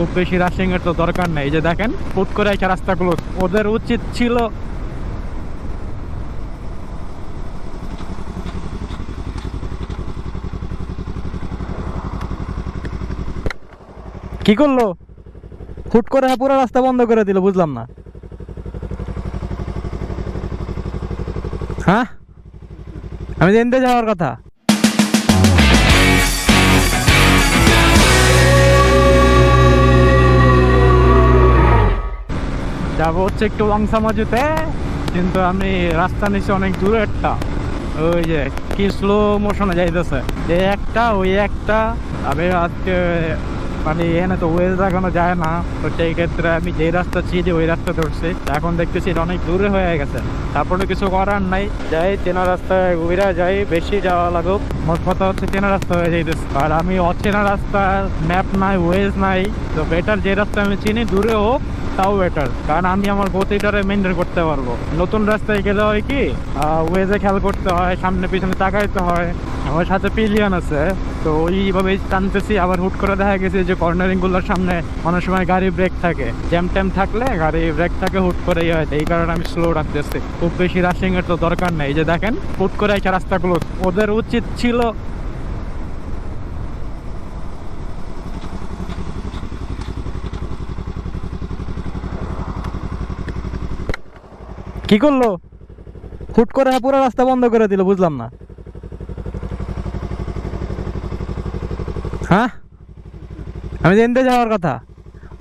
খুব বেশি রাশিং এর তো দরকার নেই। যে দেখেন ফুট করে একটা রাস্তাগুলো। ওদের উচিত ছিল কি করল? ফুট করে পুরো রাস্তা বন্ধ করে দিল, বুঝলাম না। হ্যাঁ? আমি জানতে যাওয়ার কথা। যাব হচ্ছে একটু লংসামাজুতে কিন্তু আমি রাস্তা নিচে অনেক দূরে একটা। ওই যে, কি স্লো মোশনে যাইতেছে। এই একটা, ওই একটা। আমি আজকে মানে এখানে তো ওয়েজ দেখানো যায় না। তো সেই ক্ষেত্রে আমি যেই রাস্তা চিনি ওই রাস্তা ধরছি। এখন দেখতেছি অনেক দূরে হয়ে গেছে। তারপরে কিছু করার নাই। যাই, চেনা রাস্তায় ঘুরা যাই, বেশি যাওয়া লাগুক। মোট কথা হচ্ছে চেনা রাস্তা হয়ে যাইতেছে। আর আমি অচেনা রাস্তা ম্যাপ নাই ওয়েজ নাই। তো বেটার যে রাস্তা আমি চিনি, দূরে হোক, তাও বেটার কারণ আমি আমার গতিটারে মেনটেন করতে পারব। নতুন রাস্তায় গেলে হয় কি ওয়েজে খেয়াল করতে হয়, সামনে পিছনে তাকাইতে হয়। আমার সাথে পিলিয়ন আছে। তো ওইভাবে টানতেছি, আবার হুট করে দেখা গেছে যে কর্নারিংগুলোর সামনে অনেক সময় গাড়ি ব্রেক থাকে। জ্যাম ট্যাম থাকলে গাড়ি ব্রেক থাকে, হুট করে ইয়ে হয়। এই কারণে আমি স্লো রাখতেছি খুব বেশি রাশিং এর তো দরকার নেই। যে দেখেন, হুট করে একটা রাস্তাগুলো ওদের উচিত ছিল কি করল? হুট করে পুরো রাস্তা বন্ধ করে দিল, বুঝলাম না। হ্যাঁ? আমি জানতে যাওয়ার কথা।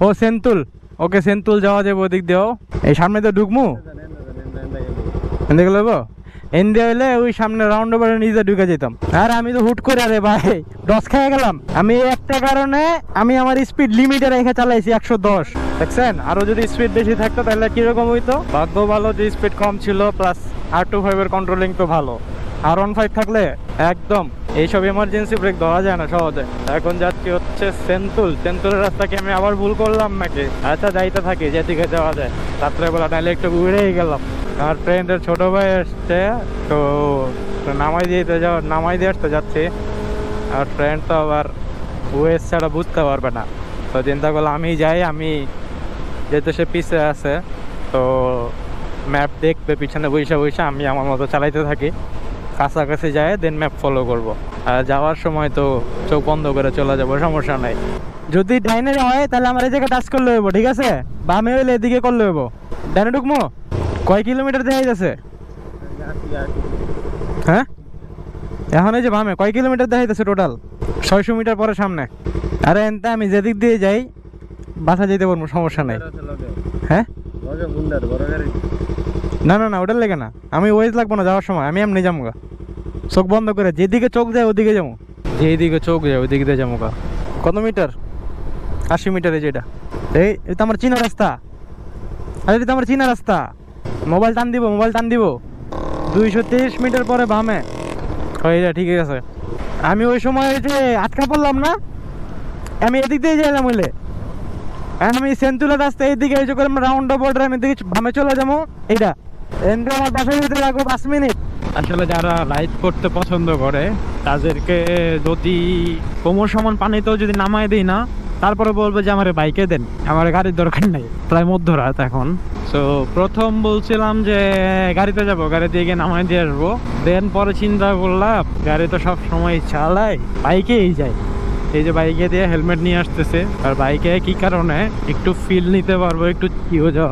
ও সেন্তুল। ওকে সেন্তুল যাওয়া যাবে ওদিক দিয়েও। এই সামনে তো ঢুকমু এনদে গেলে এনদে হইলে ওই সামনে রাউন্ড ওভারে নিজে ঢুকে যেতাম। আর আমি তো হুট করে, আরে ভাই দশ খেয়ে গেলাম। আমি একটা কারণে আমি আমার স্পিড লিমিটে রেখে চালাইছি একশো দশ। দেখছেন? আরও যদি স্পিড বেশি থাকতো তাহলে কীরকম হইতো? ভাগ্য ভালো, যে স্পিড কম ছিল প্লাস আর টু ফাইভের কন্ট্রোলিং তো ভালো। আর ওয়ান ফাইভ থাকলে একদম এইসব এমার্জেন্সি ব্রেক দেওয়া যায় না সহজে। এখন যাচ্ছি হচ্ছে সেন্তুল। সেন্তুলের রাস্তাকে আমি আবার ভুল করলাম নাকি? আচ্ছা যাইতে থাকি, যেদিকে যাওয়া যায়। রাত্রেবেলা নাহলে একটু ঘুরেই গেলাম। আমার ফ্রেন্ডের ছোট ভাই এসছে তো নামাই দিতে যাওয়া নামাই দিয়ে আসতে যাচ্ছি। আর ফ্রেন্ড তো আবার ওয়েস ছাড়া বুঝতে পারবে না। তো চিন্তা করলাম, আমি যাই, আমি যেহেতু সে পিছে আছে, তো ম্যাপ দেখবে, পিছনে বৈশা বৈশা আমি আমার মতো চালাইতে থাকি। কাছাকাছি যায় দেন ম্যাপ ফলো করব। আর যাওয়ার সময় তো চোখ বন্ধ করে চলে যাব সমস্যা নাই। যদি ডাইনে হয় তাহলে আমার এই জায়গায় টাচ করলে হইব ঠিক আছে? বামে হইলে এদিকে করলে হইব। ডাইনে ঢুকমো? কয় কিলোমিটার দেখা যাচ্ছে হ্যাঁ? এখন এই যে বামে কয় কিলোমিটার দেখা যাচ্ছে টোটাল ছয়শো মিটার পরে সামনে। আরে এনতে আমি যেদিক দিয়ে যাই বাসা যেতে পারব সমস্যা নাই। হ্যাঁ? না না না ওটার লেগে না। আমি ওয়েজ লাগবো না যাওয়ার সময়। আমি এমনি যাব গা চোখ বন্ধ করে যেদিকে চোখ যায় ওদিকে যাব যেদিকে চোখ যায় ওদিকে দিয়ে যাব গা কত মিটার? আশি মিটার এই যেটা এই এটা আমার চীনা রাস্তা। আরে এটা আমার চীনা রাস্তা। মোবাইল টান দিব মোবাইল টান দিব। দুইশো তিরিশ মিটার পরে বামে। ওইটা ঠিক আছে। আমি ওই সময় যে আটকা পড়লাম না আমি এদিক দিয়ে যাইলাম হইলে। আমি সেন্তুলা রাস্তা এইদিকে এই যে করে রাউন্ড বর্ডার আমি এদিকে ভামে চলে যাব। এইটা। এনতে আমার বাসায় যেতে লাগবে পাঁচ মিনিট। আসলে যারা রাইড করতে পছন্দ করে, তাদেরকে যদি কোমর সমান পানিতেও যদি নামাই দিই না, তারপরে বলবে যে আমার বাইকে দেন। আমার গাড়ির দরকার নেই, প্রায় মধ্যরাত এখন। সো প্রথম বলছিলাম যে গাড়িতে যাব গাড়ি দিয়ে গিয়ে নামাই দিয়ে আসব। দেন পরে চিন্তা করলাম, গাড়ি তো সব সময় চালাই বাইকেই যাই এই যে বাইকে দিয়ে হেলমেট নিয়ে আসতেছে, আর বাইকে কি কারণে একটু ফিল নিতে পারব, একটু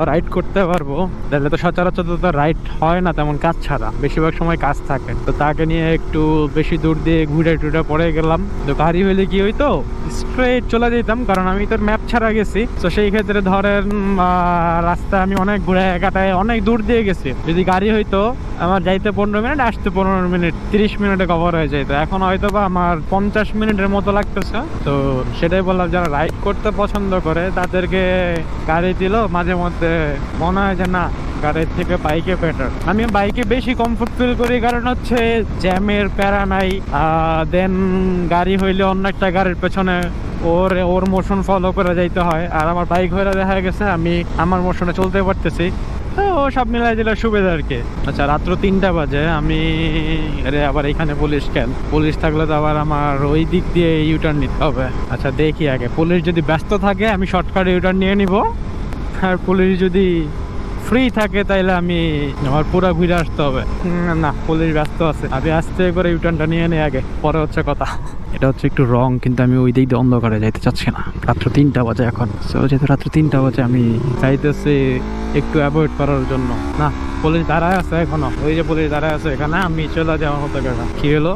রাইড করতে পারব? তাহলে তো সচরাচর তো রাইড হয় না তেমন কাজ ছাড়া, বেশিরভাগ সময় কাজ থাকে। তো তাকে নিয়ে একটু বেশি দূর দিয়ে ঘুরে টুরে পড়ে গেলাম। তো গাড়ি হইলে কি হইতো? স্ট্রেট চলে যেতাম, কারণ আমি তো ম্যাপ ছাড়া গেছি। তো সেই ক্ষেত্রে ধরেন রাস্তা আমি অনেক ঘুরে কাটায় অনেক দূর দিয়ে গেছি। যদি গাড়ি হইতো, আমার যাইতে পনেরো মিনিট, আসতে পনেরো মিনিট, তিরিশ মিনিটে কভার হয়ে যেত এখন হয়তো বা আমার পঞ্চাশ মিনিটের মতো লাগতেছে তো সেটাই বললাম, যারা রাইড করতে পছন্দ করে, তাদেরকে গাড়ি দিল মাঝে মধ্যে মনে হয় যে না গাড়ির থেকে বাইকে বেটার আমি বাইকে বেশি কমফোর্ট ফিল করি, কারণ হচ্ছে জ্যামের প্যারা নাই দেন গাড়ি হইলে অন্য একটা গাড়ির পেছনে ওর ওর মোশন ফলো করে যাইতে হয়। আর আমার বাইক হয়ে দেখা গেছে, আমি, আমার মোশনে চলতে পারতেছি। তো সব মিলাই দিলে সুবিধা আর কি আচ্ছা রাত্র তিনটা বাজে, আমি আরে আবার এখানে পুলিশ কেন? পুলিশ থাকলে তো আবার আমার ওই দিক দিয়ে ইউটার্ন নিতে হবে। আচ্ছা দেখি আগে। পুলিশ যদি ব্যস্ত থাকে, আমি শর্টকাট ইউটার্ন নিয়ে নিব। আর পুলিশ যদি ফ্রি থাকে তাইলে আমি আমার পুরো ঘুরে আসতে হবে। না পুলিশ ব্যস্ত আছে। আমি আস্তে করে ইউটার্নটা নিয়ে নিই আগে পরে হচ্ছে কথা। এটা হচ্ছে একটু রং কিন্তু আমি ওই দিক দিয়ে অন্ধকারে যাইতে চাচ্ছি না। রাত্র তিনটা বাজে এখন। সো যেহেতু রাত্র তিনটা বাজে আমি চাইতেছি একটু অ্যাভয়েড করার জন্য। না পুলিশ দাঁড়ায় আছে এখনও। ওই যে পুলিশ দাঁড়ায় আছে এখানে আমি চলে যাওয়ার মতো কেন কি হলো?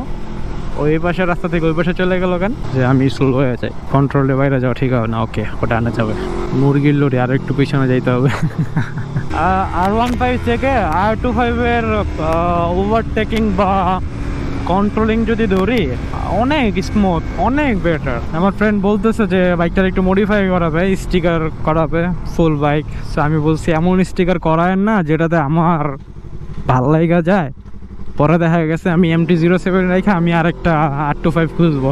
ওই পাশের রাস্তা থেকে ওই পাশে চলে গেল কেন? যে আমি স্লো হয়ে যাই। কন্ট্রোলে বাইরে যাওয়া ঠিক হবে না ওকে ওটা আনা যাবে। মুরগির লরি আর একটু পিছনে যাইতে হবে। আর ওয়ান ফাইভ থেকে আর টু ফাইভের ওভারটেকিং বা কন্ট্রোলিং যদি ধরি, অনেক স্মুথ অনেক বেটার আমার ফ্রেন্ড বলতেছে যে বাইকটার একটু মডিফাই করাবে স্টিকার করাবে ফুল বাইক সো আমি বলছি, এমন স্টিকার করায় না, যেটাতে আমার ভালো লাগা যায়। পরে দেখা গেছে, আমি এমটি জিরো সেভেন রেখে আমি আরেকটা আর টু ফাইভ খুঁজবো।